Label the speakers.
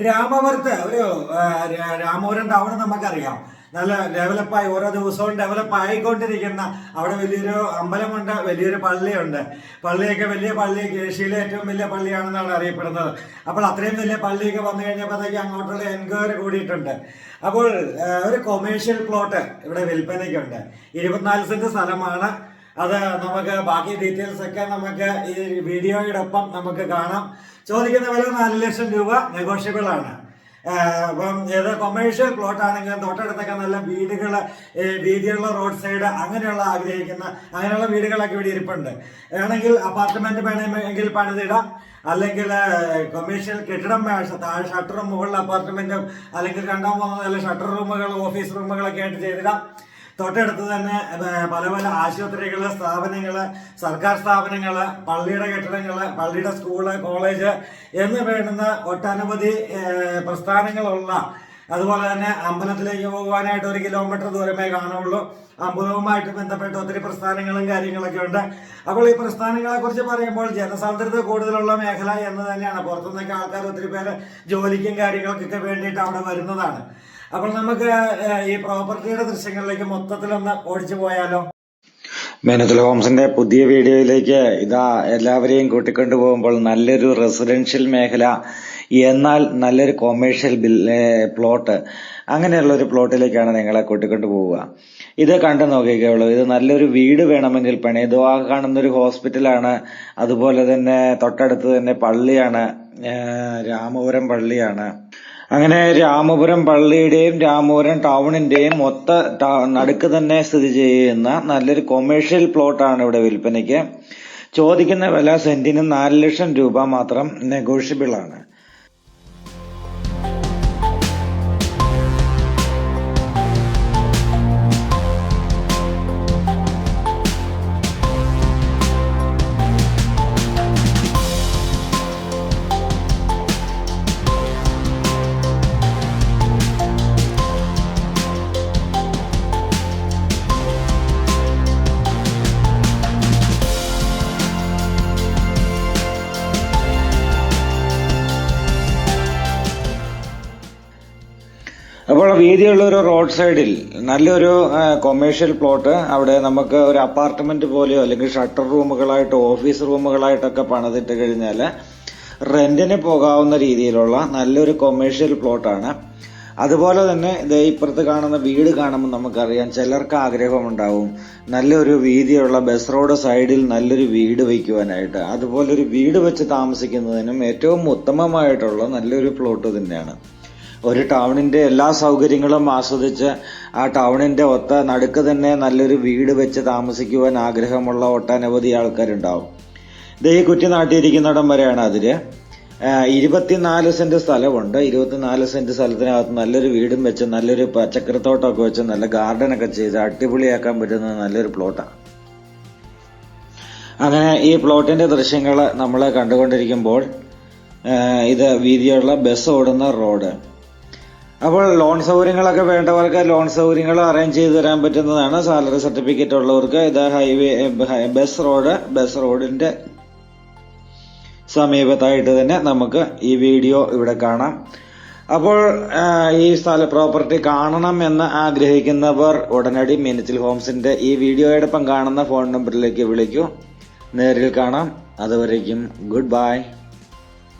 Speaker 1: രാമപുരത്ത് ഒരു രാമപുരം ടൗൺ നമുക്കറിയാം. നല്ല ഡെവലപ്പായി ഓരോ ദിവസവും ഡെവലപ്പ് ആയിക്കൊണ്ടിരിക്കുന്ന അവിടെ വലിയൊരു അമ്പലമുണ്ട് വലിയൊരു പള്ളിയുണ്ട്. പള്ളിയൊക്കെ വലിയ പള്ളി ഏഷ്യയിലെ ഏറ്റവും വലിയ പള്ളിയാണെന്നാണ് അറിയപ്പെടുന്നത്. അപ്പോൾ അത്രയും വലിയ പള്ളിയൊക്കെ വന്നു കഴിഞ്ഞപ്പോഴത്തേക്ക് അങ്ങോട്ടുള്ള എൻക്വയറി കൂടിയിട്ടുണ്ട്. അപ്പോൾ ഒരു കൊമേഴ്ഷ്യൽ പ്ലോട്ട് ഇവിടെ വിൽപ്പനയ്ക്കുണ്ട്. ഇരുപത്തിനാല് സെന്റ് സ്ഥലമാണ്. അത് നമുക്ക് ബാക്കി ഡീറ്റെയിൽസ് ഒക്കെ നമുക്ക് ഈ വീഡിയോയോടൊപ്പം നമുക്ക് കാണാം. ചോദിക്കുന്ന വില നാല് ലക്ഷം രൂപ നെഗോഷ്യബിൾ ആണ്. അപ്പം ഏത് കൊമേഴ്ഷ്യൽ പ്ലോട്ട് ആണെങ്കിലും തൊട്ടടുത്തൊക്കെ നല്ല വീടുകൾ വീതിയുള്ള റോഡ് സൈഡ് അങ്ങനെയുള്ള ആഗ്രഹിക്കുന്ന അങ്ങനെയുള്ള വീടുകളൊക്കെ ഇവിടെ ഇരിപ്പുണ്ട്. വേണമെങ്കിൽ അപ്പാർട്ട്മെന്റ് വേണമെങ്കിൽ പണിതിടാം. അല്ലെങ്കിൽ കൊമേഴ്ഷ്യൽ കെട്ടിടം താഴെ ഷട്ടറും മുകളിൽ അപ്പാർട്ട്മെന്റും അല്ലെങ്കിൽ രണ്ടാമത് നല്ല ഷട്ടർ റൂമുകൾ ഓഫീസ് റൂമുകളൊക്കെ ആയിട്ട് ചെയ്തിടാം. തൊട്ടടുത്ത് തന്നെ പല പല ആശുപത്രികൾ സ്ഥാപനങ്ങൾ സർക്കാർ സ്ഥാപനങ്ങൾ പള്ളിയുടെ കെട്ടിടങ്ങൾ പള്ളിയുടെ സ്കൂൾ കോളേജ് എന്ന് വേണ്ടുന്ന ഒട്ടനവധി പ്രസ്ഥാനങ്ങളുള്ള അതുപോലെ തന്നെ അമ്പലത്തിലേക്ക് പോകാനായിട്ട് ഒരു കിലോമീറ്റർ ദൂരമേ കാണുള്ളൂ അമ്പലവുമായിട്ട് ബന്ധപ്പെട്ട് ഒത്തിരി പ്രസ്ഥാനങ്ങളും കാര്യങ്ങളൊക്കെ ഉണ്ട്. അപ്പോൾ ഈ പ്രസ്ഥാനങ്ങളെ കുറിച്ച് പറയുമ്പോൾ ജനസാന്ദ്രത കൂടുതലുള്ള മേഖല എന്ന് തന്നെയാണ്. പുറത്തുനിന്നൊക്കെ ആൾക്കാർ ഒത്തിരി പേര് ജോലിക്കും കാര്യങ്ങൾക്കൊക്കെ വേണ്ടിയിട്ട് അവിടെ വരുന്നതാണ്. അപ്പോൾ നമുക്ക് ഈ പ്രോപ്പർട്ടിയുടെ ദൃശ്യങ്ങളിലേക്ക് മൊത്തത്തിലൊന്ന് ഓടിച്ചു പോയാലോ?
Speaker 2: മേനത്തുല ഹോംസിന്റെ പുതിയ വീഡിയോയിലേക്ക് ഇതാ എല്ലാവരെയും കൂട്ടിക്കൊണ്ടു പോകുമ്പോൾ നല്ലൊരു റെസിഡൻഷ്യൽ മേഖല എന്നാൽ നല്ലൊരു കൊമേഴ്ഷ്യൽ പ്ലോട്ട് അങ്ങനെയുള്ള ഒരു പ്ലോട്ടിലേക്കാണ് നിങ്ങളെ കൂട്ടിക്കൊണ്ടു പോവുക. ഇത് കണ്ടു നോക്കിക്കോളൂ. ഇത് നല്ലൊരു വീട് വേണമെങ്കിൽ പണി. ഇത് ആ കാണുന്ന ഒരു ഹോസ്പിറ്റലാണ്. അതുപോലെ തന്നെ തൊട്ടടുത്ത് തന്നെ പള്ളിയാണ്. രാമപുരം പള്ളിയാണ്. അങ്ങനെ രാമപുരം പള്ളിയുടെയും രാമപുരം ടൗണിന്റെയും മൊത്ത നടുക്ക് തന്നെ സ്ഥിതി ചെയ്യുന്ന നല്ലൊരു കൊമേഴ്ഷ്യൽ പ്ലോട്ടാണ് ഇവിടെ വിൽപ്പനയ്ക്ക്. ചോദിക്കുന്ന വില സെന്റിന് നാല് ലക്ഷം രൂപ മാത്രം നെഗോഷ്യബിൾ ആണ്. അപ്പോൾ വീതിയുള്ള ഒരു റോഡ് സൈഡിൽ നല്ലൊരു കൊമേഴ്ഷ്യൽ പ്ലോട്ട് അവിടെ നമുക്ക് ഒരു അപ്പാർട്ട്മെന്റ് പോലെയോ അല്ലെങ്കിൽ ഷട്ടർ റൂമുകളായിട്ട് ഓഫീസ് റൂമുകളായിട്ടൊക്കെ പണിതിട്ട് കഴിഞ്ഞാൽ റെന്റിന് പോകാവുന്ന രീതിയിലുള്ള നല്ലൊരു കൊമേഴ്ഷ്യൽ പ്ലോട്ടാണ് അതുപോലെ തന്നെ ഇത് ഇപ്പുറത്ത് കാണുന്ന വീട് കാണുമ്പോൾ നമുക്കറിയാം ചിലർക്ക് ആഗ്രഹമുണ്ടാവും നല്ലൊരു വീതിയുള്ള ബസ് റോഡ് സൈഡിൽ നല്ലൊരു വീട് വയ്ക്കുവാനായിട്ട്. അതുപോലെ ഒരു വീട് വെച്ച് താമസിക്കുന്നതിനും ഏറ്റവും ഉത്തമമായിട്ടുള്ള നല്ലൊരു പ്ലോട്ട് തന്നെയാണ്. ഒരു ടൗണിന്റെ എല്ലാ സൗകര്യങ്ങളും ആസ്വദിച്ച് ആ ടൗണിന്റെ ഒത്ത നടുക്ക് തന്നെ നല്ലൊരു വീട് വെച്ച് താമസിക്കുവാൻ ആഗ്രഹമുള്ള ഒട്ടനവധി ആൾക്കാരുണ്ടാവും. ഇത് ഈ കുറ്റി നാട്ടിയിരിക്കുന്നിടം വരെയാണ് അതിര് ഇരുപത്തിനാല് സെന്റ് സ്ഥലമുണ്ട്. ഇരുപത്തിനാല് സെന്റ് സ്ഥലത്തിനകത്ത് നല്ലൊരു വീടും വെച്ച് നല്ലൊരു പച്ചക്കറിത്തോട്ടമൊക്കെ വെച്ച് നല്ല ഗാർഡനൊക്കെ ചെയ്ത് അടിപൊളിയാക്കാൻ പറ്റുന്ന നല്ലൊരു പ്ലോട്ടാണ് അങ്ങനെ ഈ പ്ലോട്ടിന്റെ ദൃശ്യങ്ങൾ നമ്മൾ കണ്ടുകൊണ്ടിരിക്കുമ്പോൾ ഇത് വീതിയുള്ള ബസ് ഓടുന്ന റോഡ്. അപ്പോൾ ലോൺ സൗകര്യങ്ങളൊക്കെ വേണ്ടവർക്ക് ലോൺ സൗകര്യങ്ങൾ അറേഞ്ച് ചെയ്ത് തരാൻ പറ്റുന്നതാണ്. സാലറി സർട്ടിഫിക്കറ്റ് ഉള്ളവർക്ക് ഇത് ഹൈവേ ബസ് റോഡ് ബസ് റോഡിന്റെ സമീപത്തായിട്ട് തന്നെ നമുക്ക് ഈ വീഡിയോ ഇവിടെ കാണാം. അപ്പോൾ ഈ സ്ഥല പ്രോപ്പർട്ടി കാണണം എന്ന് ആഗ്രഹിക്കുന്നവർ ഉടനടി മിനിച്ചിൽ ഹോംസിന്റെ ഈ വീഡിയോയോടൊപ്പം കാണുന്ന ഫോൺ നമ്പറിലേക്ക് വിളിക്കൂ. നേരിൽ കാണാം. അതുവരേക്കും ഗുഡ് ബൈ